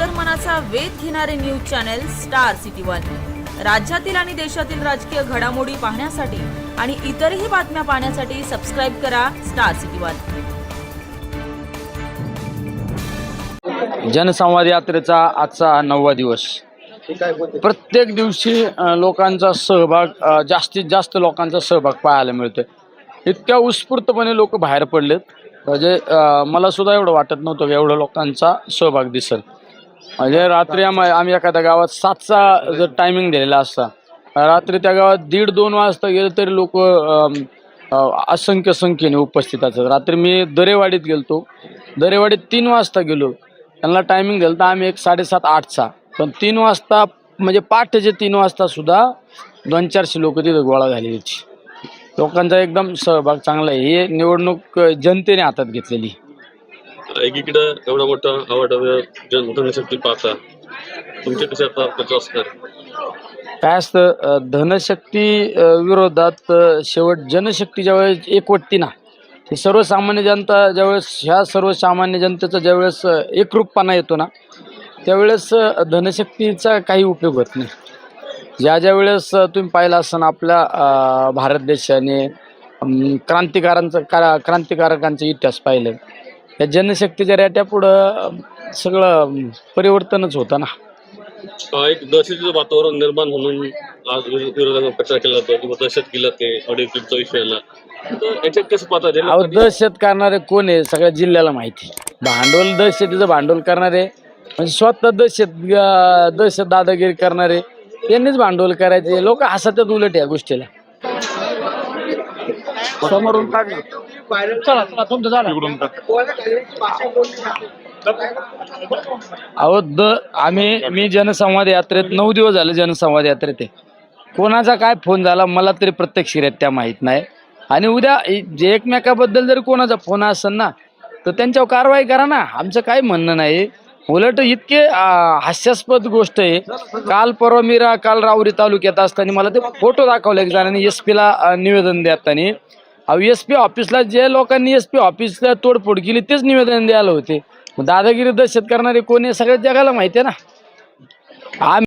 अंतर्मनाचा वेध घेणारे news channel Star City One. राज्यातील आणि देशातील राजकीय घडामोडी पाहण्यासाठी आणि इतरही बातम्या पाहण्यासाठी सबस्क्राईब करा स्टार सिटी वन. जनसंवाद यात्रेचा आजचा नववा दिवस. प्रत्येक दिवशी लोकांचा सहभाग जास्तीत जास्त लोकांचा सहभाग पाहायला मिळतोय. इतक्या उत्स्फूर्तपणे लोक बाहेर पडलेत. म्हणजे मला सुद्धा एवढं वाटत नव्हतं एवढं लोकांचा सहभाग दिसेल. म्हणजे रात्री आम आम्ही एखाद्या गावात सातचा जर टायमिंग दिलेला असता. रात्री त्या गावात दीड दोन वाजता गेले तरी लोक असंख्य संख्येने उपस्थित असतात. रात्री मी दरेवाडीत गेलतो. दरेवाडीत तीन वाजता गेलो. त्यांना टायमिंग दिलं तर आम्ही एक साडेसात आठचा. पण तीन वाजता म्हणजे पहाटेचे तीन वाजता सुद्धा दोन चारशे लोक तिथे गोळा झालेली होती. लोकांचा एकदम सहभाग चांगला आहे. हे निवडणूक अ, जनतेने हातात घेतलेली एकीकडं एवढा मोठा आवड जन पाहता तुमच्या कशा त्याचं असणार काय असतं धनशक्ती विरोधात शेवट जनशक्ती ज्यावेळेस एकवटती ना हे सर्वसामान्य जनता ज्यावेळेस ह्या सर्वसामान्य जनतेचा ज्यावेळेस एकरूपपणा येतो ना त्यावेळेस धनशक्तीचा काही उपयोग होत नाही. ज्या ज्या वेळेस तुम्ही पाहिलं असताना आपल्या भारत देशाने क्रांतिकारांचा क्रांतिकारकांचा इतिहास पाहिलं या जनशक्तीच्या रेट्यापुढं अ, सगळं परिवर्तनच होतं ना. एक दहशतीचं वातावरण निर्माण म्हणून आज विरो- प्रचार केला जातो किंवा दहशत केला ते ऑडिओ विषय आला. तर याच्यात कसं पाहता अहो दहशत करणारे कोण आहे सगळ्या जिल्ह्याला माहिती आहे. भांडवल दहशतीचं भांडवल करणारे म्हणजे स्वतः दहशत अं, दहशत दादागिरी करणारे यांनीच भांडवल करायचे. लोक हसतात उलट या गोष्टीला. समोरून चला चला तुमचं झालं. अहो द आम्ही मी जनसंवाद यात्रेत नऊ दिवस झाले जनसंवाद यात्रेत आहे. कोणाचा काय फोन झाला मला तरी प्रत्यक्षरित्या माहीत नाही. आणि उद्या जे एकमेकाबद्दल जरी कोणाचा फोन असेल ना तर त्यांच्यावर कारवाई करा ना. आमचं काही म्हणणं नाही. उलट इतके हास्यास्पद गोष्ट आहे. काल परवा मी रा काल राऊरी तालुक्यात असताना मला ते फोटो दाखवले एक जणांनी एस पीला निवेदन देताना. एस पी ऑफिसला जे लोकांनी एस पी ऑफिसला तोडफोड केली तेच निवेदन द्यायला होते. दादागिरी दहशत करणारे कोण आहे सगळ्या जगाला माहिती आहे ना. आम्ही